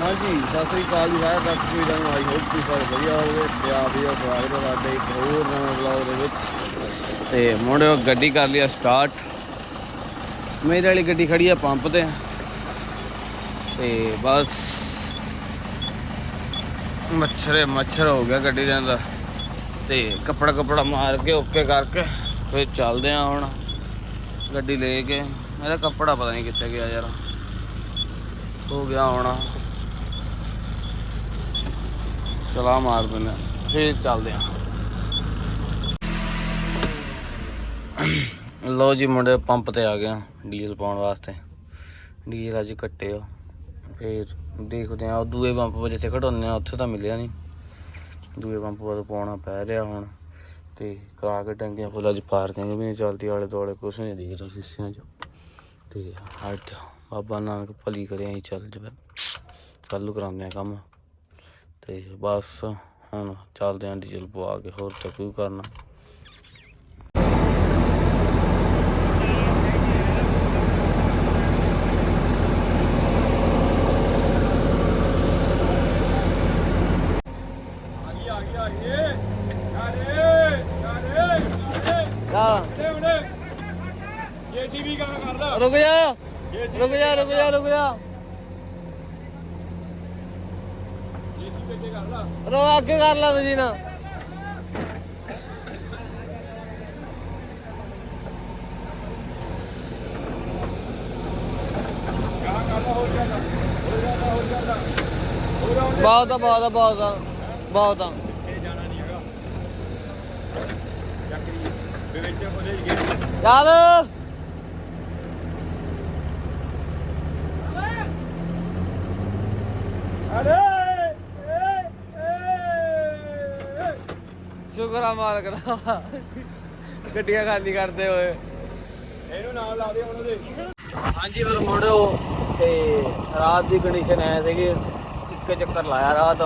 ਹਾਂਜੀ, ਸਤਿ ਸ੍ਰੀ ਅਕਾਲ ਜੀ ਸਾਰੇ ਦਰਸ਼ਕ ਨੂੰ ਆਈ ਹੋਪ ਤੁਸੀਂ ਸਾਰੇ ਵਧੀਆ ਹੋਵੋਗੇ, ਤੇ ਆਪ ਜੀ ਦਾ ਸਵਾਗਤ ਹੈ ਸਾਡੇ ਇੱਕ ਹੋਰ ਨਵੇਂ ਵਲੌਗ ਦੇ ਵਿੱਚ। ਤੇ ਮੁੰਡਿਓ ਗੱਡੀ ਕਰ ਲਿਆ ਸਟਾਰਟ ਮੇਰੇ ਵਾਲੀ ਗੱਡੀ ਖੜੀ ਆ ਪੰਪ ਤੇ। ਤੇ ਬਸ ਮੱਛਰੇ ਮੱਛਰ ਹੋ ਗਿਆ ਗੱਡੀ ਦੇ। ਅੰਦਰ ਤੇ ਕੱਪੜਾ ਕੱਪੜਾ ਮਾਰ ਕੇ, ਓਕੇ ਕਰਕੇ, ਫਿਰ ਚੱਲਦੇ ਆ ਹੁਣ ਗੱਡੀ ਲੈ ਕੇ। ਇਹਦਾ ਕੱਪੜਾ ਪਤਾ ਨਹੀਂ ਕਿੱਥੇ ਗਿਆ ਯਾਰ। ਹੋ ਗਿਆ ਹੋਣਾ। ਚਲਾ ਮਾਰ ਦਿੰਦੇ ਹਾਂ। ਫਿਰ ਚੱਲਦੇ ਆ। ਲੋ ਜੀ ਮੁੰਡੇ ਪੰਪ ਤੇ ਆ ਗਏ ਡੀਜ਼ਲ ਪਾਉਣ ਵਾਸਤੇ। ਡੀਜ਼ਲ ਅੱਜ ਕੱਟੇ ਆ। ਫਿਰ ਦੇਖਦੇ ਆ ਦੂਏ ਪੰਪ 'ਤੇ ਜਿੱਥੇ ਖੜਾਉਂਦੇ ਆ ਉੱਥੇ ਤਾਂ ਮਿਲਿਆ ਨਹੀਂ ਦੂਏ ਪੰਪ 'ਤੇ ਪਾਉਣਾ ਪੈ ਰਿਹਾ ਹੁਣ। ਤੇ ਕਰਾ ਕੇ ਟੰਗੀਆਂ ਫੁੱਲ ਅੱਜ ਪਾਰਕਿੰਗ ਵੀ ਨਹੀਂ ਚੱਲਦੀ ਆਲੇ ਦੁਆਲੇ ਕੁਛ ਨਹੀਂ ਦਿਖਦਾ ਸੀਸਿਆਂ 'ਚ। ਤੇ ਅੱਜ ਬਾਬਾ ਨਾਨਕ ਭਲੀ ਕਰੇ ਅਸੀਂ ਚੱਲ ਜਵੇ। ਕੱਲ੍ਹ ਨੂੰ ਕਰਾਉਂਦੇ ਆ ਕੰਮ। ਤੇ ਬਸ ਹੁਣ ਚੱਲਦੇ ਆਂ ਡੀਜ਼ਲ ਪਵਾ ਕੇ ਹੋਰ ਤਾਂ ਕੋਈ ਕਰਨਾ ਜੇਸੀਬੀ ਕੰਮ ਕਰਦਾ ਰੁਕ ਜਾ ਰੁਕ ਜਾ ਰੁਕ ਜਾ ਰੁਕ ਜਾ ਜੇਸੀਬੀ ਅੱਗੇ ਕਰਦਾ ਰੋ, ਅੱਗੇ ਕਰ ਲਾ ਮਜੀ ਨਾ। ਬਹੁਤ ਆ ਬਹੁਤ ਆ ਬਹੁਤ ਆ ਬਹੁਤ ਆ। ਜਾਣਾ ਨਹੀਂ ਹੈਗਾ ਚੱਕਰੀ ਵਿੱਚ ਉਹਦੇ ਹੀ ਗਏ ਚੱਲ ਆ ਮਾਲਕ ਦਾ? ਗੱਡੀਆਂ ਖਾਲੀ ਕਰਦੇ ਹੋਏ। ਇਹਨੂੰ ਨਾਲ ਲਾ ਦੇ ਹੁਣ ਉਹਦੇ ਹਾਂਜੀ ਫਿਰ ਮੁੜਿਓ ਤੇ ਰਾਤ ਦੀ ਕੰਡੀਸ਼ਨ ਐ ਸੀਗੀ ਇੱਕ ਚੱਕਰ ਲਾਇਆ ਰਾਤ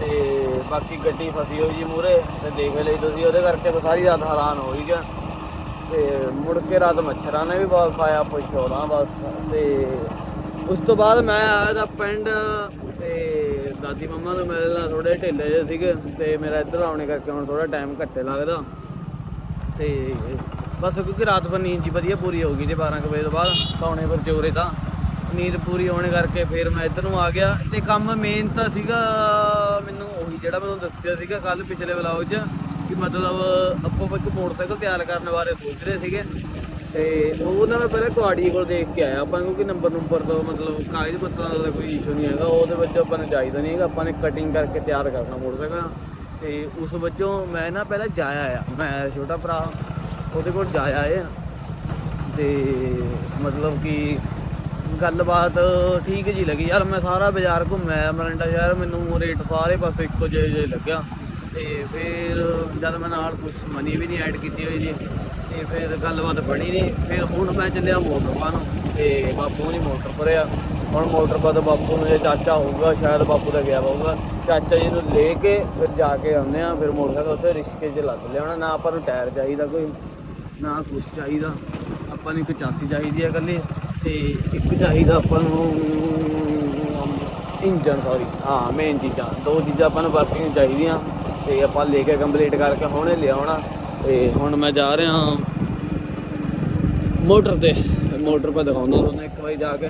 ਤੇ ਬਾਕੀ ਗੱਡੀ ਫਸੀ ਹੋਈ ਜੀ ਮੂਰੇ ਤੇ ਦੇਖ ਲਈ ਤੁਸੀਂ ਉਹਦੇ ਕਰਕੇ ਸਾਰੀ ਰਾਤ ਹੈਰਾਨ ਹੋ ਹੀ ਗਿਆ ਤੇ ਮੁੜ ਕੇ ਰਾਤ ਮੱਛਰਾਂ ਨੇ ਵੀ ਬਹੁਤ ਖਾਇਆ ਪੁੱਛੋਣਾ ਬਸ। ਤੇ ਉਸ ਤੋਂ ਬਾਅਦ ਮੈਂ ਆਇਆ ਤਾਂ ਪਿੰਡ ਦਾਦੀ ਮੰਮਾ ਨੂੰ ਮਿਲਣਾ ਥੋੜੇ ਢਿੱਲੇ ਜਿਹੇ ਸੀਗੇ ਤੇ ਮੇਰਾ ਇੱਧਰ ਆਉਣੇ ਕਰਕੇ ਹੁਣ ਥੋੜਾ ਟਾਈਮ ਘੱਟੇ ਲੱਗਦਾ। ਤੇ ਬਸ ਕਿਉਂਕਿ ਰਾਤ ਭਰ ਨੀਂਦ ਜੀ ਵਧੀਆ ਪੂਰੀ ਹੋ ਗਈ ਜੇ 12 ਕੁ ਵਜੇ ਤੋਂ ਬਾਅਦ, ਸੌਣੇ ਪਰ ਜੋਰੇ ਤਾਂ। ਨੀਂਦ ਪੂਰੀ ਹੋਣੇ ਕਰਕੇ ਫਿਰ ਮੈਂ ਇੱਧਰ ਨੂੰ ਆ ਗਿਆ ਤੇ ਕੰਮ ਮੇਨ ਤਾਂ ਸੀਗਾ ਮੈਨੂੰ ਉਹੀ ਜਿਹੜਾ ਮੈਨੂੰ ਦੱਸਿਆ ਸੀਗਾ ਕੱਲ ਪਿਛਲੇ ਵਲੌਗ 'ਚ ਕਿ ਮਤਲਬ ਆਪਾਂ ਇੱਕ ਮੋਟਰਸਾਈਕਲ ਤਿਆਰ ਕਰਨ ਬਾਰੇ ਸੋਚ ਰਹੇ ਸੀਗੇ। ਤੇ ਉਹ ਨਾ ਮੈਂ ਪਹਿਲਾਂ ਕੁਆੜੀ ਕੋਲ ਦੇਖ ਕੇ ਆਇਆ, ਆਪਾਂ ਨੂੰ ਕਿ ਨੰਬਰ ਨੰਬਰ ਤੋਂ ਮਤਲਬ ਕਾਗਜ਼ ਪੱਤਰਾਂ ਦਾ ਕੋਈ ਇਸ਼ੂ ਨਹੀਂ ਹੈਗਾ, ਉਹਦੇ ਵਿੱਚ ਆਪਾਂ ਨੂੰ ਚਾਹੀਦਾ ਨਹੀਂ ਹੈਗਾ, ਆਪਾਂ ਨੇ ਕਟਿੰਗ ਕਰਕੇ ਤਿਆਰ ਕਰਨਾ ਮੋਟਰਸਾਈਕਲ ਤੇ ਉਸ ਵਜੋਂ ਮੈਂ ਨਾ ਪਹਿਲਾਂ ਜਾਇਆ ਆ ਮੈਂ ਛੋਟਾ ਭਰਾ, ਉਹਦੇ ਕੋਲ ਜਾਇਆ ਆ ਤੇ ਮਤਲਬ ਕਿ ਗੱਲਬਾਤ ਠੀਕ ਜੀ ਲੱਗੀ, ਯਾਰ ਮੈਂ ਸਾਰਾ ਬਾਜ਼ਾਰ ਘੁੰਮਿਆ, ਮਰੰਡਾ ਸ਼ਹਿਰ, ਮੈਨੂੰ ਰੇਟ ਸਾਰੇ ਪਾਸੇ ਇੱਕੋ ਜਿਹੇ ਜਿਹੇ ਲੱਗਿਆ। ਤੇ ਫਿਰ ਜਦ ਮੈਂ ਨਾਲ ਕੁਝ ਮਨੀ ਵੀ ਨਹੀਂ ਐਡ ਕੀਤੀ ਹੋਈ ਜੀ ਤੇ ਫਿਰ ਗੱਲਬਾਤ ਬਣੀ ਨਹੀਂ। ਫਿਰ ਹੁਣ ਮੈਂ ਚੱਲਿਆ ਮੋਟਰ ਪਾਣ ਤੇ ਬਾਪੂ ਨਹੀਂ ਮੋਟਰ ਭਰਿਆ। ਹੁਣ ਮੋਟਰਪਾ ਤੋਂ ਬਾਪੂ ਨੂੰ ਜੇ ਚਾਚਾ ਹੋਊਗਾ, ਸ਼ਾਇਦ ਬਾਪੂ ਦਾ ਗਿਆ ਹੋਊਗਾ। ਚਾਚਾ ਜੀ ਨੂੰ ਲੈ ਕੇ ਫਿਰ ਜਾ ਕੇ ਆਉਂਦੇ ਆ ਫਿਰ ਮੋਟਰਸਾਈਕਲ ਉੱਥੇ ਰਿਸਕੇ 'ਚ ਲੱਗ ਲਿਆਉਣਾ ਨਾ ਆਪਾਂ ਨੂੰ ਟਾਇਰ ਚਾਹੀਦਾ ਕੋਈ, ਨਾ ਕੁਛ ਚਾਹੀਦਾ। ਆਪਾਂ ਨੂੰ ਇੱਕ ਚਾਸੀ ਚਾਹੀਦੀ ਹੈ ਇਕੱਲੇ ਤੇ ਇੱਕ ਚਾਹੀਦਾ ਆਪਾਂ ਨੂੰ ਇੰਜਨ ਸੌਰੀ ਹਾਂ ਮੇਨ ਚੀਜ਼ਾਂ। ਦੋ ਚੀਜ਼ਾਂ ਆਪਾਂ ਨੂੰ ਵਰਤਣੀਆਂ ਚਾਹੀਦੀਆਂ ਤੇ ਆਪਾਂ ਲੈ ਕੇ ਕੰਪਲੀਟ ਕਰਕੇ ਹੁਣੇ ਲਿਆਉਣਾ। ਤੇ ਹੁਣ ਮੈਂ ਜਾ ਰਿਹਾ ਮੋਟਰ ਤੇ। ਮੋਟਰ 'ਤੇ ਦਿਖਾਉਂਦਾ ਤੁਹਾਨੂੰ ਇੱਕ ਵਾਰੀ ਜਾ ਕੇ।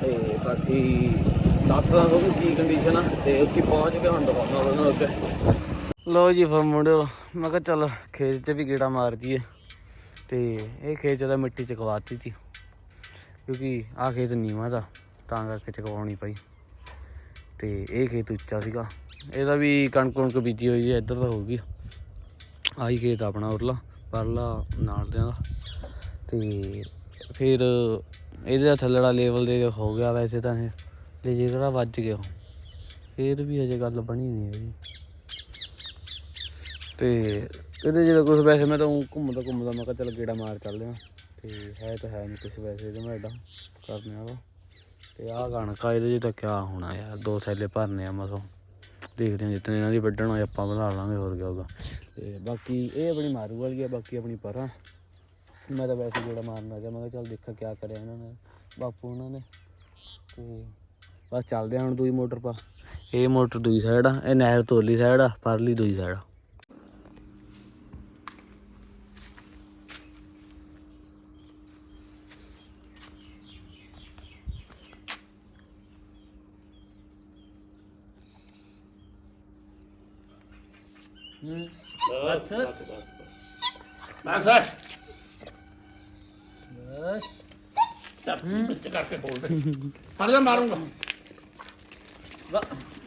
ਤੇ ਬਾਕੀ ਦੱਸਦਾ ਤੁਹਾਨੂੰ ਕੀ ਕੰਡੀਸ਼ਨ ਆ ਤੇ ਉੱਥੇ ਪਹੁੰਚ ਕੇ ਹੁਣ ਦਿਖਾਉਂਦਾ ਤੁਹਾਨੂੰ ਅੱਗੇ। ਲੋ ਜੀ ਫਿਰ ਮੁੰਡਿਓ, ਮੈਂ ਕਿਹਾ ਚੱਲ ਖੇਤ 'ਚ ਵੀ ਗੇੜਾ ਮਾਰ ਜੀਏ ਤੇ ਇਹ ਖੇਤ 'ਚ ਮਿੱਟੀ ਚਕਵਾਤੀ ਸੀ। ਕਿਉਂਕਿ ਆਹ ਖੇਤ ਨੀਵਾਂ ਦਾ, ਤਾਂ ਕਰਕੇ ਚਕਵਾਉਣੀ ਪਈ। ਤੇ ਇਹ ਖੇਤ ਉੱਚਾ ਸੀਗਾ। ਇਹਦਾ ਵੀ ਕਣਕ ਕੁਣਕ ਬੀਜੀ ਹੋਈ ਹੈ, ਇੱਧਰ ਤਾਂ ਹੋਊਗੀ ਆਹੀ ਖੇਤ ਆਪਣਾ ਉਰਲਾ, ਪਰਲਾ, ਨਾਲ ਦਿਆਂ ਦਾ। ਤੇ ਫਿਰ ਇਹਦੇ ਦਾ ਥੱਲੜਾ ਲੈਵਲ ਦੇ ਹੋ ਗਿਆ ਵੈਸੇ ਤਾਂ ਇਹ। ਤੇ ਜੇ ਵੱਜ ਗਿਆ ਫਿਰ ਵੀ ਅਜੇ ਗੱਲ ਬਣੀ ਨਹੀਂ ਹੈਗੀ। ਤੇ ਇਹਦੇ ਜਿਹੜਾ ਕੁਝ ਵੈਸੇ ਮੈਂ ਤਾਂ ਘੁੰਮਦਾ ਘੁੰਮਦਾ ਮੈਂ ਕਿਹਾ ਚੱਲ ਗੇੜਾ ਮਾਰ ਚੱਲਦੇ ਹਾਂ। ਤੇ ਹੈ ਤਾਂ ਹੈ ਨਹੀਂ ਕੁਝ ਵੈਸੇ ਇਹਦੇ ਮੈਂ ਐਡਾ ਕਰਨੇ ਵਾਲਾ ਤੇ ਆਹ ਕਣਕ ਆ, ਇਹਦੇ 'ਚ ਤਾਂ ਕਿਆ ਹੋਣਾ ਯਾਰ, ਦੋ ਥੈਲੇ ਭਰਨੇ ਆ ਮਸੋਂ। ਦੇਖਦੇ ਹਾਂ ਜਿੱਤਨੇ ਇਹਨਾਂ ਦੀ ਵੱਢਣ ਹੋਏ ਆਪਾਂ ਬਣਾ ਲਾਂਗੇ ਹੋਰ ਕਿਆ ਹੋਊਗਾ। ਤੇ ਬਾਕੀ ਇਹ ਆਪਣੀ ਮਾਰੂ ਵਾਲੀ ਆ, ਬਾਕੀ ਆਪਣੀ ਪਰਾਂ। ਮੈਂ ਤਾਂ ਵੈਸੇ ਜਿਹੜਾ ਮਾਰਨ ਆ ਗਿਆ, ਮੈਂ ਕਿਹਾ ਚੱਲ ਦੇਖਾਂ ਕਿਆ ਕਰਿਆ ਇਹਨਾਂ ਨੇ, ਬਾਪੂ ਉਹਨਾਂ ਨੇ। ਤੇ ਬਸ ਚੱਲਦੇ ਹਾਂ ਹੁਣ ਦੂਈ ਮੋਟਰ ਪਾ। ਇਹ ਮੋਟਰ ਦੂਈ ਸਾਈਡ ਆ, ਇਹ ਨਹਿਰ ਤੋਲੀ ਸਾਈਡ ਆ, ਪਰਲੀ ਦੂਈ ਸਾਈਡ ਆ। ਬਸ ਬਸ ਬਸ ਚੱਪ ਵਿੱਚ ਕਰਕੇ ਬੋਲ ਦੇ ਫੜ ਜਾ ਮਾਰੂੰਗਾ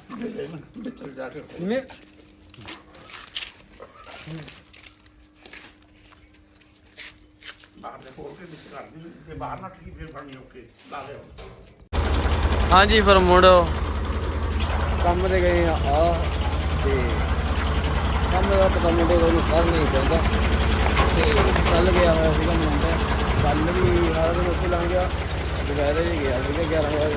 ਵਿੱਚ ਜਾ ਕੇ ਕਿਵੇਂ ਬਾਹਰ ਦੇ ਬੋਲ ਕੇ ਵਿੱਚ ਕਰ ਦੀ ਤੇ ਬਾਹਰ ਨਾ ਠੀਕ ਫਿਰ ਫੜਨੀ ਓਕੇ ਲਾ ਲਿਓ ਹਾਂਜੀ ਫਿਰ ਮੁੜੋ ਕੰਮ ਤੇ ਗਏ ਆ। ਆ ਤੇ ਕੰਮ ਦਾ ਪਤਾ ਮੁੰਡੇ ਨੂੰ ਕਰ ਨਹੀਂ ਪੈਂਦਾ ਤੇ ਕੱਲ ਗਿਆ ਹੋਇਆ ਸੀਗਾ ਮੁੰਡਾ। ਕੱਲ ਵੀ ਹਰ ਦਿਨ ਉੱਥੇ ਲੰਘ ਗਿਆ। ਦੁਪਹਿਰੇ ਹੀ ਗਿਆ ਸੀਗਾ 11 ਵਜੇ।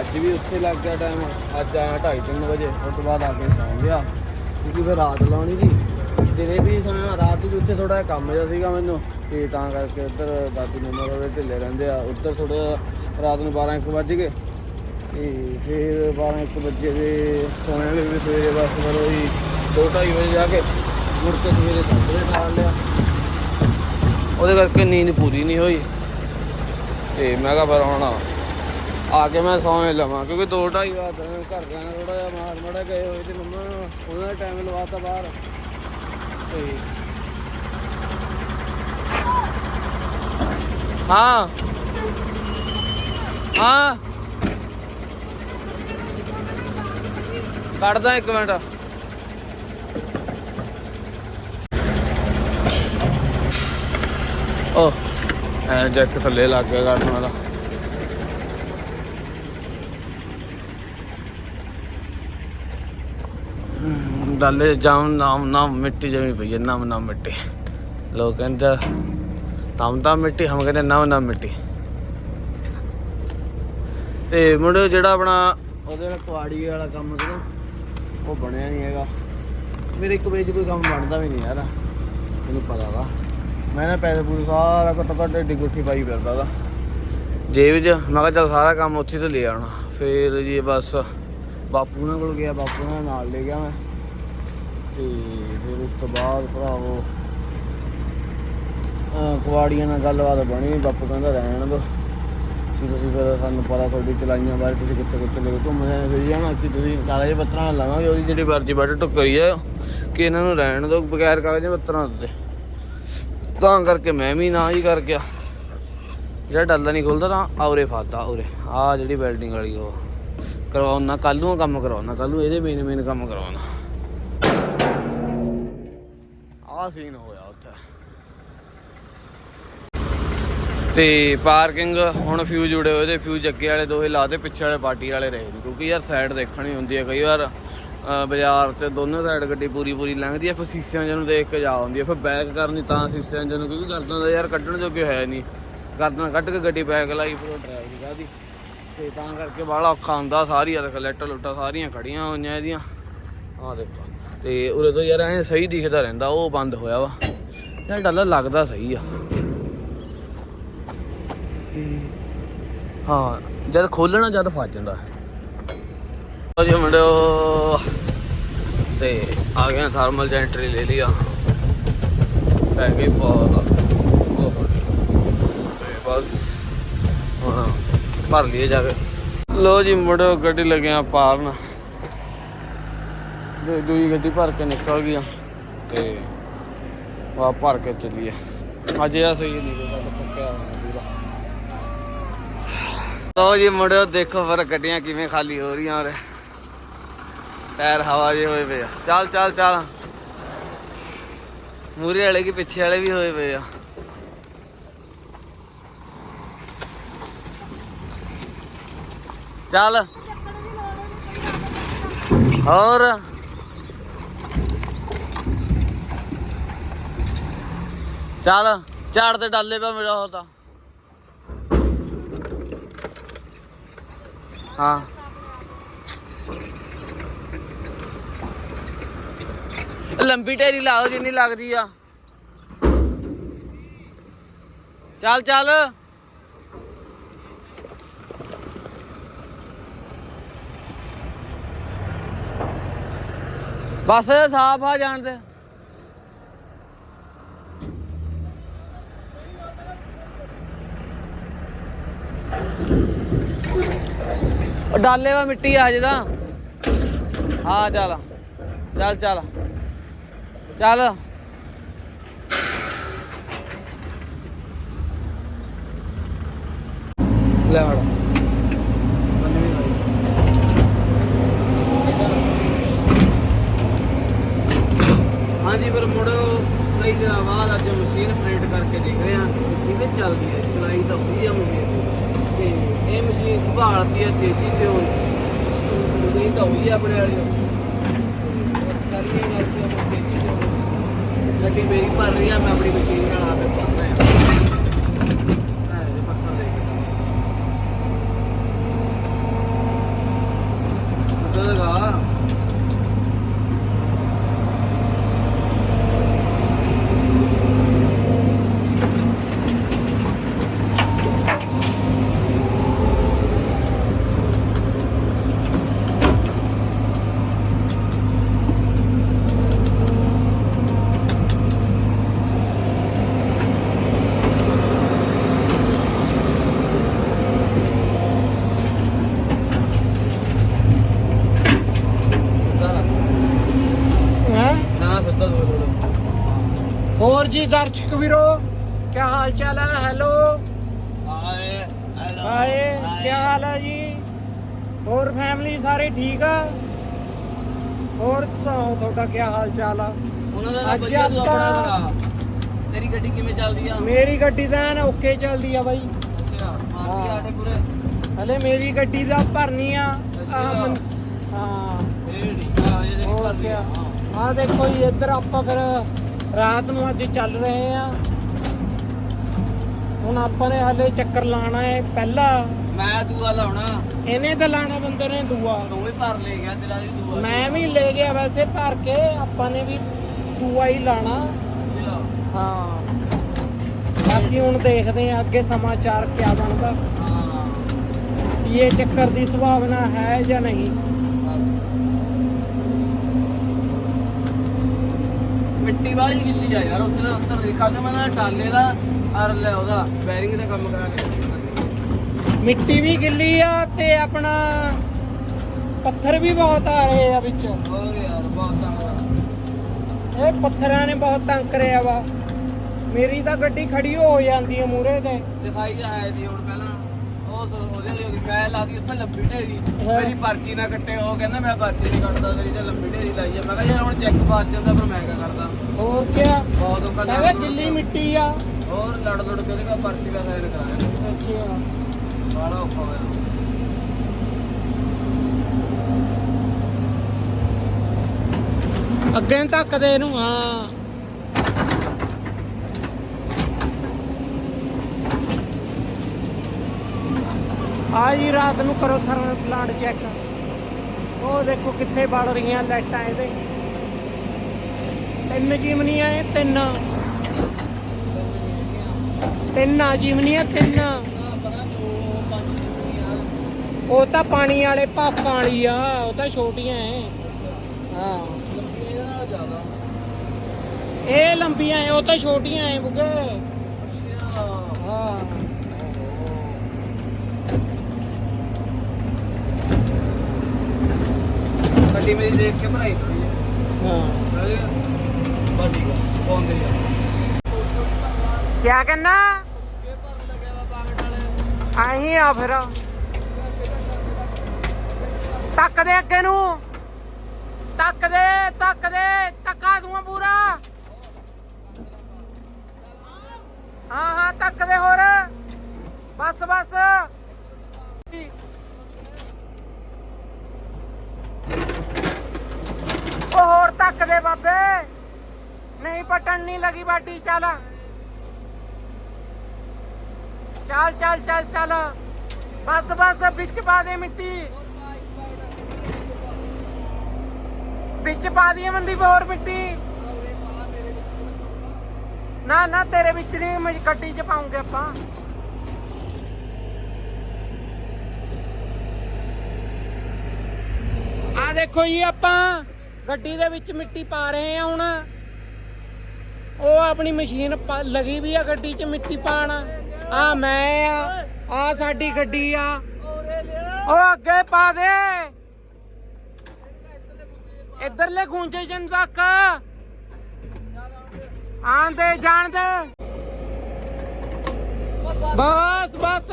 ਅੱਜ ਵੀ ਉੱਥੇ ਲੱਗ ਗਿਆ ਟਾਈਮ ਅੱਜ ਆਇਆ 2:30 ਵਜੇ। ਉਸ ਤੋਂ ਬਾਅਦ ਆ ਕੇ ਸੌਂ ਗਿਆ। ਕਿਉਂਕਿ ਫਿਰ ਰਾਤ ਲਾਉਣੀ ਸੀ। ਦਿਨੇ ਵੀ ਸਮਾਂ ਰਾਤ ਵੀ ਉੱਥੇ ਥੋੜਾ ਕੰਮ ਜਿਹਾ ਸੀਗਾ ਮੈਨੂੰ। ਤੇ ਤਾਂ ਕਰਕੇ ਉੱਧਰ ਦਾਦੀ ਨੂੰ ਮਗਰ ਢਿੱਲੇ ਰਹਿੰਦੇ ਆ। ਉੱਧਰ ਥੋੜਾ ਰਾਤ ਨੂੰ 12 1 ਵਜ ਗਏ। ਤੇ ਫਿਰ 12 1 ਵਜੇ ਦੇ ਸੋਇਆ ਵੀ ਸਵੇਰੇ ਬਸ ਫਿਰ ਦੋ ਢਾਈ ਵਜੇ ਜਾ ਕੇ ਮੁੜ ਕੇ ਸਵੇਰੇ ਸਾਜਰੇ ਠਾਲ ਲਿਆ। ਉਹਦੇ ਕਰਕੇ ਨੀਂਦ ਪੂਰੀ ਨਹੀਂ ਹੋਈ। ਤੇ ਮੈਂ ਕਿਹਾ ਫਿਰ ਹੁਣ ਆ ਕੇ ਮੈਂ ਸੌਂ ਹੀ ਲਵਾਂ, ਕਿਉਂਕਿ 2:30 ਵਜੇ ਘਰ ਜਾਣਾ ਥੋੜਾ ਜਿਹਾ ਮਾਰ ਮੜਾ ਗਏ ਹੋਏ ਤੇ ਮੰਮਾ ਉਹਨਾਂ ਦਾ ਟਾਈਮ ਲਵਾਤਾ ਬਾਹਰ। ਤੇ ਹਾਂ। ਹਾਂ। ਕੱਢਦਾ ਇੱਕ ਮਿੰਟ। ਓ ਐ ਜੈਕ ਥੱਲੇ ਲੱਗ ਗਿਆ ਕੱਢਣ ਵਾਲਾ। ਡਾਲੇ ਜਾਮ ਨਾਮ ਨਾਮ ਮਿੱਟੀ ਜਮੀ ਪਈ ਹੈ, ਨਾਮ ਨਾਮ ਮਿੱਟੀ। ਲੋਕ ਕਹਿੰਦੇ ਨਾਮ ਤਾਂ ਮਿੱਟੀ, ਹਮ ਕਹਿੰਦੇ ਨਾਮ ਨਾਮ ਮਿੱਟੀ। ਤੇ ਮੁੜ ਜਿਹੜਾ ਆਪਣਾ ਉਹਦੇ ਨਾਲ ਕੁਆੜੀ ਵਾਲਾ ਕੰਮ ਸੀ ਨਾ, ਉਹ ਬਣਿਆ ਨਹੀਂ ਹੈਗਾ। ਮੇਰੇ ਇੱਕ ਵੇਜ ਕੋਈ ਕੰਮ ਬਣਦਾ ਵੀ ਨਹੀਂ ਯਾਰ, ਮੈਨੂੰ ਪਤਾ ਵਾ। ਮੈਂ ਨਾ ਪੈਸੇ ਪੂਰੇ ਸਾਰਾ ਘੱਟੋ ਘੱਟ ਏਡੀ ਗੁੱਠੀ ਪਾਈ ਫਿਰਦਾ ਦਾ ਜੇਬ 'ਚ, ਮੈਂ ਕਿਹਾ ਚੱਲ ਸਾਰਾ ਕੰਮ ਉੱਥੇ ਤੋਂ ਲੈ ਆਉਣਾ। ਫੇਰ ਜੀ ਬਸ ਬਾਪੂ ਉਹਨਾਂ ਕੋਲ ਗਿਆ, ਬਾਪੂ ਨਾਲ ਨਾਲ ਲੈ ਗਿਆ ਮੈਂ। ਤੇ ਫਿਰ ਉਸ ਤੋਂ ਬਾਅਦ ਭਰਾਵੋ, ਅਹ ਕੁਆੜੀਆਂ ਨਾਲ ਗੱਲਬਾਤ ਬਣੀ, ਬਾਪੂ ਕਹਿੰਦਾ ਰਹਿਣ ਦੋ। ਕਿ ਤੁਸੀਂ ਫਿਰ ਸਾਨੂੰ ਪਤਾ ਤੁਹਾਡੀ ਚਲਾਈਆਂ ਬਾਰੇ ਤੁਸੀਂ ਕਿੱਥੇ ਕਿੱਥੇ ਲੈ ਕੇ ਘੁੰਮ ਫਿਰ ਜਾਣਾ ਕਿ ਤੁਸੀਂ ਕਾਗਜ਼ ਪੱਤਰਾਂ ਨਾਲ ਲਾਵਾਂਗੇ, ਉਹਦੀ ਜਿਹੜੀ ਵਰਜ਼ੀ ਵੱਢ ਟੁੱਕਰੀ ਕਰੀ ਕਿ ਇਹਨਾਂ ਨੂੰ ਰਹਿਣ ਦਿਓ ਬਗੈਰ ਕਾਗਜ਼ ਪੱਤਰਾਂ ਦੇ ਤਾਂ ਕਰਕੇ ਮੈਂ ਵੀ ਨਾ ਹੀ ਕਰ ਗਿਆ। ਜਿਹੜਾ ਡੱਲਾ ਨਹੀਂ ਖੁੱਲਦਾ ਤਾਂ ਆਉਰੇ ਫਾਤਾ ਉਰੇ ਆ ਜਿਹੜੀ ਬਿਲਡਿੰਗ ਵਾਲੀ ਉਹ। ਕਰਵਾਉਣਾ ਕੱਲ ਨੂੰ ਕੰਮ ਕਰਵਾਉਣਾ ਕੱਲ ਨੂੰ ਇਹਦੇ ਮੇਨ ਮੇਨ ਕੰਮ ਕਰਵਾਉਣਾ। ਆਹ ਸੀਨ ਹੋਇਆ ਉੱਥੇ। ਤੇ ਪਾਰਕਿੰਗ ਹੁਣ ਫਿਊਜ਼ ਉੜੇ ਹੋਏ ਤੇ ਫਿਊਜ਼ ਅੱਗੇ ਵਾਲੇ ਦੋਹੇ ਲਾਤੇ ਪਿੱਛੇ ਵਾਲੇ ਪਾਰਟੀ ਵਾਲੇ ਰਹੇ। ਕਿਉਂਕਿ ਯਾਰ ਸਾਈਡ ਦੇਖਣੀ ਹੁੰਦੀ ਹੈ ਕਈ ਵਾਰ। ਬਾਜ਼ਾਰ ਤੇ ਦੋਨੋਂ ਸਾਈਡ ਗੱਡੀ ਪੂਰੀ ਪੂਰੀ ਲੰਘਦੀ ਹੈ ਫਿਰ ਸੀਸਿਆਂ ਜਿਹਨੂੰ ਦੇਖ ਕੇ ਜਾ ਆਉਂਦੀ ਹੈ ਫਿਰ ਬੈਕ ਕਰਨੀ ਤਾਂ ਸੀਸਿਆਂ ਨੂੰ, ਕਿਉਂਕਿ ਗਰਦਨ ਦਾ ਯਾਰ ਕੱਢਣ ਜੋਗੇ ਹੈ ਨਹੀਂ। ਗਰਦਨ ਕੱਢ ਕੇ ਗੱਡੀ ਬੈਕ ਲਾਈ, ਫਿਰ ਉਹ ਡਰਾਈਵ ਕਾਦੀ ਤੇ ਤਾਂ ਕਰਕੇ ਬਾਹਲਾ ਔਖਾ ਹੁੰਦਾ ਸਾਰੀ ਆ ਦੇਖ ਲੈਟਰ ਲੁੱਟਾਂ ਸਾਰੀਆਂ ਖੜੀਆਂ ਹੋਈਆਂ ਇਹਦੀਆਂ। ਆਹ ਦੇਖੋ, ਤੇ ਉਰੇ ਤੋਂ ਯਾਰ ਐ ਸਹੀ ਦਿਖਦਾ ਰਹਿੰਦਾ, ਉਹ ਬੰਦ ਹੋਇਆ ਵਾ। ਯਾਰ ਡਾਲਾ ਲੱਗਦਾ ਸਹੀ ਆ। ਹਾਂ, ਜਦ ਖੋਲਣਾ, ਜਦ ਫਸ ਜਾਂਦਾ। ਉਹ ਜੀ ਮੁੰਡਿਓ, ਤੇ ਆ ਗਿਆ ਥਰਮਲ ਜੈਂਟਰੀ ਲੈ ਲਿਆ ਪੈ ਗਈ ਬਹੁਤ ਤੇ ਬਸ, ਹੁਣ ਭਰ ਲਈਏ ਜਾ ਕੇ। ਲੋ ਜੀ ਮੁੰਡਿਓ, ਗੱਡੀ ਲੱਗਿਆ ਪਾਰਨ। ਤੇ ਦੂਜੀ ਗੱਡੀ ਭਰ ਕੇ ਨਿਕਲ ਗਿਆ ਤੇ ਵਾ ਭਰ ਕੇ ਚੱਲੀਏ। ਅੱਜ ਇਹ ਸਹੀ ਨਹੀਂ ਸਾਡਾ ਪੱਕਿਆ ਹੋਣਾ ਪੂਰਾ। ਲੋ ਜੀ ਮੁੰਡਿਓ, ਦੇਖੋ ਫਿਰ ਗੱਡੀਆਂ ਕਿਵੇਂ ਖਾਲੀ ਹੋ ਰਹੀਆਂ ਔਰ ਟਾਇਰ ਹਵਾ ਜੇ ਹੋਏ ਪਏ ਆ। ਚੱਲ ਚੱਲ ਚੱਲ। ਮੂਰੇ ਵਾਲੇ ਕੀ ਪਿੱਛੇ ਵਾਲੇ ਵੀ ਹੋਏ ਪਏ ਆ। ਚੱਲ। ਹੋਰ? ਚੱਲ, ਝਾੜ ਤੇ ਡਾਲੇ ਪਿਆ ਮੇਰਾ ਉਹ ਤਾਂ। ਹਾਂ। ਲੰਬੀ ਢੇਰੀ ਲਾ ਦਿਓ ਜਿੰਨੀ ਲੱਗਦੀ ਆ। ਚੱਲ ਚੱਲ। ਬਸ, ਸਾਫ਼ ਆ ਜਾਣ ਦੇ। ਡਾਲੇ ਵਾ ਮਿੱਟੀ ਆ ਹਜੇ ਹਾਂ, ਚੱਲ। ਚੱਲ ਚੱਲ। ਚੱਲ। ਲੈ ਵੜ ਹਾਂਜੀ, ਫਿਰ ਮੁੜ ਕਈ ਦਿਨਾਂ ਬਾਅਦ ਅੱਜ ਮਸ਼ੀਨ ਆਪਰੇਟ ਕਰਕੇ ਦੇਖ ਰਹੇ ਹਾਂ ਕਿ ਕਿਵੇਂ ਚੱਲਦੀ ਹੈ, ਚਲਾਈ ਤਾਂ ਹੋਈ ਆ ਮਸ਼ੀਨ ਤੇ ਇਹ ਮਸ਼ੀਨ ਸੰਭਾਲਦੀ ਹੈ ਤੇਜ਼ੀ ਸੇ ਹੁਣ ਮਸ਼ੀਨ ਤਾਂ ਹੋਈ ਆ ਆਪਣੇ ਵਾਲੀ। ਕਰੀਏ ਕਰਕੇ ਆਪਾਂ ਤੇਜ਼ੀ ਗੱਡੀ ਮੇਰੀ ਭਰ ਰਹੀ ਆ ਮੈਂ ਆਪਣੀ ਮਸ਼ੀਨ ਨਾਲ ਆਪੇ ਭਰ ਰਿਹਾ ਹਾਂ ਇਹ ਪੱਥਰ ਦੇ ਕੇ ਪਤਾ ਲਗਾ ਸਿੱਧਾ ਰੱਖ ਹੈ ਨਾ ਸਿੱਧਾ ਦੋ ਥੋੜਾ ਹੋਰ ਜੀ ਦਰਸ਼ਕ ਵੀਰੋ ਕੀ ਹਾਲ ਚਾਲ ਹੈ? ਹੈਲੋ ਹਾਏ ਹੈਲੋ ਹਾਏ ਕੀ ਹਾਲ ਹੈ ਜੀ? ਹੋਰ ਫੈਮਿਲੀ ਸਾਰੇ ਠੀਕ ਆ? ਹੋਰ ਸੁਣਾਓ ਤੁਹਾਡਾ ਕੀ ਹਾਲ ਚਾਲ ਆ? ਉਹਨਾਂ ਦਾ ਤਾਂ ਅੱਜ ਵਧੀਆ ਤੂੰ ਆਪਣਾ ਸੁਣਾ। ਤੇਰੀ ਗੱਡੀ ਕਿਵੇਂ ਚੱਲਦੀ ਆ? ਮੇਰੀ ਗੱਡੀ ਤਾਂ ਐਨ ਓਕੇ ਚੱਲਦੀ ਆ ਬਾਈ। ਅੱਛਾ ਮਾਰਦੀ ਹਾਂ। ਆਟੇ ਪੂਰੇ। ਹਲੇ ਮੇਰੀ ਗੱਡੀ ਦਾ ਭਰਨੀ ਆ। ਅੱਛਾ। ਆਹ ਮਨ- ਹਾਂ। ਇਹ ਠੀਕ ਆ ਇਹ ਤੇਰੀ ਹੋਰ ਭਰਦੀ ਕੀ ਆ ਆ ਦੇਖੋ ਜੀ ਇੱਧਰ ਆਪਾਂ ਫਿਰ ਰਾਤ ਨੂੰ ਅੱਜ ਚੱਲ ਰਹੇ ਆ। ਹੁਣ ਆਪਾਂ ਨੇ ਹਲੇ ਚੱਕਰ ਲਾਣਾ ਹੈ ਪਹਿਲਾ। ਮੈਂ ਦੂਆ ਲਾਉਣਾ। ਇਹਨੇ ਤਾਂ ਲਾਣਾ ਬੰਦੇ ਨੇ ਦੂਆ। ਤੂੰ ਵੀ ਭਰ ਲੈ ਗਿਆ ਤੇਰਾ ਵੀ ਦੂਆ ਮੈਂ ਵੀ ਲੈ ਗਿਆ ਵੈਸੇ ਭਰ ਕੇ ਆਪਾਂ ਨੇ ਵੀ ਦੂਆ ਹੀ ਲਾਣਾ ਹਾਂ। ਬਾਕੀ ਹੁਣ ਦੇਖਦੇ ਆ ਅੱਗੇ ਸਮਾਚਾਰ ਕਿਆ ਬਣਦਾ। ਹਾਂ। ਇਹ ਚੱਕਰ ਦੀ ਸੰਭਾਵਨਾ ਹੈ ਜਾਂ ਨਹੀਂ। ਮਿੱਟੀ ਵਾਲੀ ਗਿੱਲੀ ਆ ਯਾਰ ਉੱਥੇ ਉੱਤਰ ਦੇਖਾ ਤੇ ਮੈਂ ਨਾ ਟਾਲੇ ਦਾ ਅਰ ਲੈ ਉਹਦਾ ਬੈਰਿੰਗ ਦਾ ਕੰਮ ਕਰਾ ਕੇ ਮਿੱਟੀ ਵੀ ਗਿੱਲੀ ਆ ਤੇ ਆਪਣਾ ਪੱਥਰ ਵੀ ਬਹੁਤ ਆ ਰਹੇ ਆ ਵਿੱਚ। ਹੋਰ ਯਾਰ ਬਹੁਤ ਤੰਗ ਇਹ ਪੱਥਰਾਂ ਨੇ ਬਹੁਤ ਤੰਗ ਕਰਿਆ ਵਾ। ਮੇਰੀ ਤਾਂ ਗੱਡੀ ਖੜੀ ਹੋ ਜਾਂਦੀ ਆ ਮੂਰੇ ਤੇ। ਦਿਖਾਈ ਜਾ ਹੈ ਦੀ ਹੁਣ ਪਹਿਲਾਂ। ਉਹ ਸ- ਉਹਦੇ ਲਈ ਮੈਂ ਲਾ ਦੀ ਉੱਥੇ ਲੰਬੀ ਢੇਰੀ। ਹਾਂ। ਮੇਰੀ ਪਰਚੀ ਨਾ ਕੱਟੇ ਉਹ ਕਹਿੰਦਾ ਮੈਂ ਪਰਚੀ ਨਹੀਂ ਕੱਟਦਾ ਤੇਰੀ ਤੇ ਲੰਬੀ ਢੇਰੀ ਲਾਈ ਆ। ਮੈਂ ਕਿਹਾ ਯਾਰ ਹੁਣ ਚੈੱਕ ਫਸ ਜਾਂਦਾ ਪਰ ਮੈਂ ਕਿਆ ਕਰਦਾ? ਹੋਰ ਕਿਆ? ਬਹੁਤ ਔਖਾ ਗਿੱਲੀ ਕੇ- ਮਿੱਟੀ ਆ। ਹੋਰ ਲੜ ਲੜ ਕੇ ਕੋਲ ਪਰਚੀ ਦਾ ਸਾਈਨ ਕਰਾਇਆ ਅੱਛਾ। ਬਾਲਾ ਔਖਾ ਹੋਇਆ। ਅੱਗੇ ਨੂੰ ਧੱਕਦੇ ਇਹਨੂੰ ਹਾਂ। ਆ ਜੀ ਰਾਤ ਨੂੰ ਕਰੋ ਥਰਮਲ ਪਲਾਂਟ ਚੈੱਕ ਉਹ ਦੇਖੋ ਕਿੱਥੇ ਬਲ ਰਹੀਆਂ ਲਾਈਟਾਂ ਇਹਦੇ। ਤਿੰਨ ਜਿਮਨੀਆਂ ਇਹ ਤਿੰਨ। ਤਿੰਨ ਆ ਜਿਮਨੀਆਂ ਤਿੰਨ। ਉਹ ਤਾਂ ਪਾਣੀ ਵਾਲੇ ਭਾਪਾਂ ਵਾਲੀ ਆ ਉਹ ਤਾਂ ਛੋਟੀਆਂ ਐ। ਹਾਂ। ਇਹ ਲੰਬੀਆਂ ਐ ਉਹ ਤਾਂ ਛੋਟੀਆਂ ਐ ਬੁੱਗੇ। ਹਾਂ ਗੱਡੀ ਮੇਰੀ ਦੇਖ ਕੇ ਭਰਾਈ ਹਾਂ। ਬਸ ਠੀਕ ਆ ਫੋਨ ਕਰੀ ਜਾ ਕਿਆ ਆਹੀ ਆ ਫਿਰ। ਤੱਕ ਦੇ ਅੱਗੇ ਨੂੰ। ਤੱਕ ਦੇ ਤੱਕ ਦੇ, ਤੱਕਾ ਦੂਆ ਪੂਰਾ। ਹਾਂ ਹਾਂ, ਤੱਕ ਦੇ ਹੋਰ। ਬਸ ਬਸ। ਉਹ ਹੋਰ ਤੱਕ ਦੇ ਬਾਬੇ। ਨਹੀਂ ਪਟਣ ਨਹੀਂ ਲੱਗੀ ਬਾਡੀ, ਚੱਲ। ਚੱਲ ਚੱਲ ਚੱਲ ਚੱਲ। ਬਸ ਬਸ, ਵਿੱਚ ਪਾ ਦੇ ਮਿੱਟੀ। ਵਿੱਚ ਪਾ ਦੀ ਮੰਦੀ ਹੋਰ ਮਿੱਟੀ। ਨਾ ਨਾ, ਤੇਰੇ ਵਿੱਚ ਨਹੀਂ, ਮੈਂ ਗੱਡੀ 'ਚ ਪਾਉਂਗੇ ਆਪਾਂ। ਆ ਦੇਖੋ ਜੀ ਆਪਾਂ, ਗੱਡੀ ਦੇ ਵਿੱਚ ਮਿੱਟੀ ਪਾ ਰਹੇ ਆ ਹੁਣ। ਉਹ ਆਪਣੀ ਮਸ਼ੀਨ ਪਾ- ਲੱਗੀ ਵੀ ਆ ਗੱਡੀ 'ਚ ਮਿੱਟੀ ਪਾਣ ਆ ਮੈਂ ਆ ਆ ਸਾਡੀ ਗੱਡੀ ਆ। ਉਹ ਅੱਗੇ ਪਾ ਦੇ। ਇਧਰਲੇ ਖੂੰਜੇ ਜਨ ਤੱਕ ਆਂਦੇ ਜਾਣ ਬਸ ਬਸ।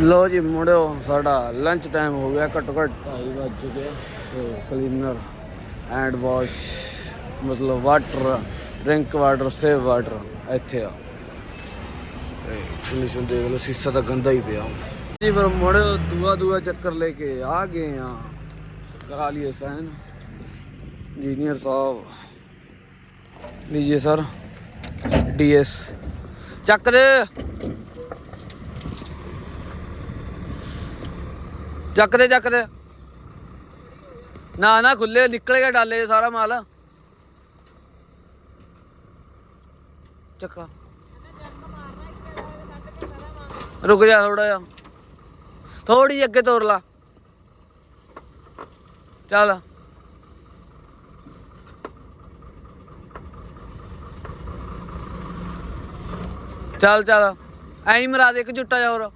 ਲੋ ਜੀ ਮੁੰਡਿਓ, ਸਾਡਾ ਲੰਚ ਟਾਈਮ ਹੋ ਗਿਆ ਘੱਟੋ ਘੱਟ 2:30 ਵੱਜ ਚੁੱਕੇ ਤੇ ਕਲੀਨਰ ਐਂਡ ਵਾਸ਼ ਮਤਲਬ water drink water save water ਇੱਥੇ ਆ। ਤੇ ਕੰਡੀਸ਼ਨ ਦੇ ਲੋ ਸੀਸਾ ਤਾਂ ਗੰਦਾ ਹੀ ਪਿਆ। ਜੀ ਪਰ ਮੁੰਡਿਓ ਦੂਆ ਦੂਆ ਚੱਕਰ ਲੈ ਕੇ ਆ ਗਏ ਆ। ਕਰਾ ਲਈਏ ਇੰਜੀਨੀਅਰ ਸਾਹਿਬ, ਲੀਜੀਏ ਸਰ ਡੀਐਸ ਚੱਕ ਦੇ। ਚੱਕ ਦੇ ਚੱਕ ਦੇ। ਨਾ ਨਾ ਖੁੱਲੇ ਨਿਕਲੇਗਾ ਡਾਲੇ ਸਾਰਾ ਮਾਲ। ਚੱਕਾ। ਰੁਕ ਜਾ ਥੋੜਾ ਜਿਹਾ। ਥੋੜੀ ਜਿਹੀ ਅੱਗੇ ਤੋਰ ਲਾ। ਚੱਲ। ਚੱਲ ਚੱਲ। ਐਂ ਮਰਾ ਦੇ ਇੱਕ ਝੁੱਟਾ ਜਾ ਹੋਰ।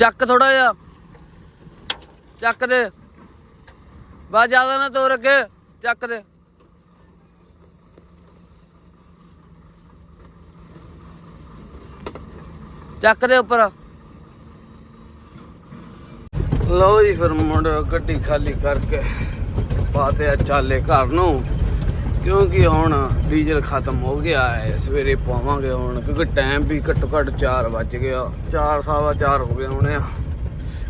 ਚੱਕ ਥੋੜਾ ਜਿਹਾ। ਚੱਕ ਦੇ। ਬਾ ਜ਼ਿਆਦਾ ਨਾ ਤੋਰ ਅੱਗੇ। ਚੱਕ ਦੇ। ਚੱਕ ਦੇ ਉੱਪਰ। ਲਓ ਜੀ ਫਿਰ ਮੁੰਡੇ ਗੱਡੀ ਖਾਲੀ ਕਰਕੇ ਪਾਤੇ ਆ ਚਾਲੇ ਘਰ ਨੂੰ। ਕਿਉਂਕਿ ਹੁਣ ਡੀਜ਼ਲ ਖਤਮ ਹੋ ਗਿਆ ਹੈ, ਸਵੇਰੇ ਪਾਵਾਂਗੇ ਹੁਣ, ਕਿਉਂਕਿ ਟਾਈਮ ਵੀ ਘੱਟੋ ਘੱਟ 4 ਵੱਜ ਗਿਆ 4 ਸਵਾ 4 ਹੋ ਗਏ ਹੋਣੇ ਆ।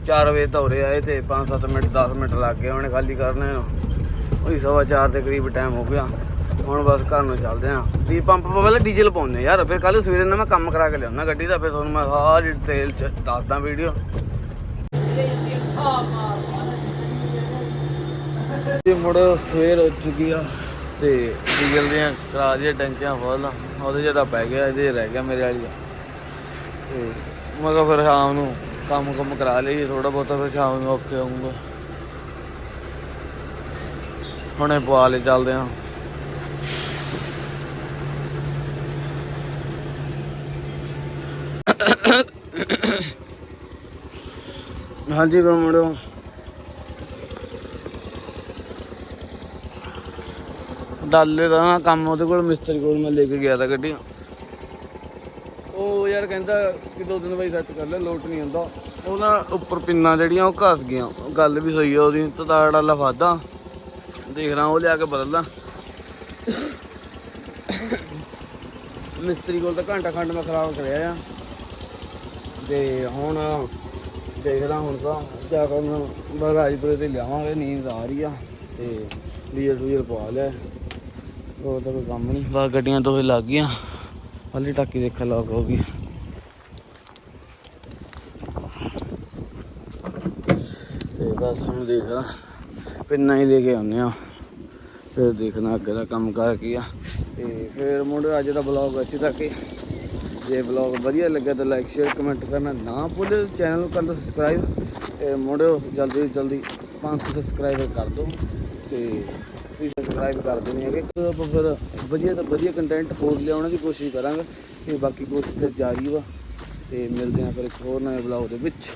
4 ਵਜੇ ਧੌਰੇ ਆਏ ਤੇ 5-7 ਮਿੰਟ 10 ਮਿੰਟ ਲੱਗ ਗਏ ਹੋਣੇ ਖਾਲੀ ਕਰਨੇ ਨੂੰ। ਉਹੀ ਸਵਾ 4 ਦੇ ਕਰੀਬ ਟਾਈਮ ਹੋ ਗਿਆ। ਹੁਣ ਬਸ ਘਰ ਨੂੰ ਚੱਲਦੇ ਆ। ਦੀ ਪੰਪ ਪਹਿਲਾਂ ਡੀਜ਼ਲ ਪਾਉਂਦੇ ਯਾਰ, ਫਿਰ ਕੱਲ ਸਵੇਰੇ ਨਾ ਮੈਂ ਕੰਮ ਕਰਾ ਕੇ ਲਿਆਉਣਾ ਗੱਡੀ ਦਾ, ਫਿਰ ਤੁਹਾਨੂੰ ਮੈਂ ਸਾਰੀ ਡਿਟੇਲ ਚ ਦੱਸਦਾ ਵੀਡੀਓ ਇਹ ਮੁੜ ਸਵੇਰ ਹੋ ਚੁੱਕੀ ਆ। ਤੇ ਡੀਜ਼ਲ ਦੀਆਂ ਕਰਾ ਦੀਆਂ ਟੈਂਕੀਆਂ ਫੁੱਲ ਉਹਦੇ ਜਿਹੜਾ ਪੈ ਗਿਆ, ਇਹਦੇ ਰਹਿ ਗਿਆ ਮੇਰੇ ਵਾਲੀ ਦਾ ਤੇ ਮੈਂ ਕਿਹਾ ਫਿਰ ਸ਼ਾਮ ਨੂੰ ਕੰਮ ਕੰਮ ਕਰਾ ਲਈਏ ਥੋੜਾ ਬਹੁਤਾ ਫਿਰ ਸ਼ਾਮ ਨੂੰ ਔਖੇ ਆਉਂਗਾ ਹੁਣੇ ਪਵਾ ਲੈ ਚੱਲਦੇ ਹਾਂ ਹਾਂਜੀ ਫਿਰ ਡਾਲੇ ਦਾ ਨਾ ਕੰਮ ਉਹਦੇ ਕੋਲ, ਮਿਸਤਰੀ ਕੋਲ ਮੈਂ ਲੈ ਕੇ ਗਿਆ ਤਾਂ ਗੱਡੀ। ਉਹ ਯਾਰ ਕਹਿੰਦਾ ਕਿ ਦੋ ਦਿਨ ਬਾਈ ਸੈੱਟ ਕਰ ਲੈ, ਲੋਟ ਨਹੀਂ ਹੁੰਦਾ ਉਹਦਾ ਉੱਪਰ ਪਿੰਨਾਂ ਜਿਹੜੀਆਂ ਉਹ ਘਸ ਗਈਆਂ। ਗੱਲ ਵੀ ਸਹੀ ਆ ਉਹਦੀ, ਤਤਾੜ ਵਾਲਾ ਵਾਦਾ ਦੇਖ ਰਾਂ, ਉਹ ਲਿਆ ਕੇ ਬਦਲਦਾ ਮਿਸਤਰੀ ਕੋਲ ਤਾਂ ਘੰਟਾ ਖੰਡ ਮੈਂ ਖਰਾਬ ਕਰਿਆ ਆ। ਤੇ ਹੁਣ ਦੇਖਦਾ ਹੁਣ ਤਾਂ, ਜਾ ਕੇ ਮੈਂ ਬਰਾਜਪੁਰੇ ਤੇ ਲਿਆਵਾਂਗੇ, ਨੀਂਦ ਆ ਰਹੀ ਆ। ਤੇ ਡੀਜ਼ਲ ਡੂਜ਼ਲ ਪਵਾ ਲਿਆ। ਹੋਰ ਤਾਂ ਕੋਈ ਕੰਮ ਨਹੀਂ। ਬਸ ਗੱਡੀਆਂ ਦੋਹੇ ਲੱਗ ਗਈਆਂ। ਹਾਲੀ ਟਾਕੀ ਦੇਖਣ ਲੱਗ ਹੋ ਗਈ ਤੇ ਬਸ ਹੁਣ ਦੇਖਦਾ ਪਿੰਨਾ ਹੀ ਲੈ ਕੇ ਆਉਂਦੇ ਆ ਫਿਰ ਦੇਖਣਾ ਅੱਗੇ ਦਾ ਕੰਮ ਕਰ ਕੀ ਆ। ਤੇ ਫਿਰ ਮੁੰਡੇ ਅੱਜ ਦਾ ਬਲੌਗ ਇੱਥੇ ਤੱਕ ਹੀ। ਜੇ ਬਲੌਗ ਵਧੀਆ ਲੱਗਿਆ ਤਾਂ ਲਾਈਕ ਸ਼ੇਅਰ ਕਮੈਂਟ ਕਰਨਾ ਨਾ ਭੁੱਲਿਓ ਚੈਨਲ ਨੂੰ ਕਰ ਲਓ ਸਬਸਕ੍ਰਾਈਬ ਤੇ ਮੁੰਡਿਓ ਜਲਦੀ ਤੋਂ ਜਲਦੀ 500 ਸਬਸਕ੍ਰਾਈਬਰ ਕਰ ਦਿਓ। ਤੇ ਤੁਸੀਂ ਸਬਸਕ੍ਰਾਈਬ ਕਰ ਦੇਣੇ ਹੈਗੇ। ਤੇ ਆਪਾਂ ਫਿਰ ਵਧੀਆ ਤੋਂ ਵਧੀਆ ਕੰਟੈਂਟ ਹੋਰ ਲਿਆਉਣ ਦੀ ਕੋਸ਼ਿਸ਼ ਕਰਾਂਗੇ। ਤੇ ਬਾਕੀ ਕੋਸ਼ਿਸ਼ ਜਾਰੀ ਵਾ। ਤੇ ਮਿਲਦੇ ਹਾਂ ਫਿਰ ਇੱਕ ਹੋਰ ਨਵੇਂ ਬਲੌਗ ਦੇ ਵਿੱਚ।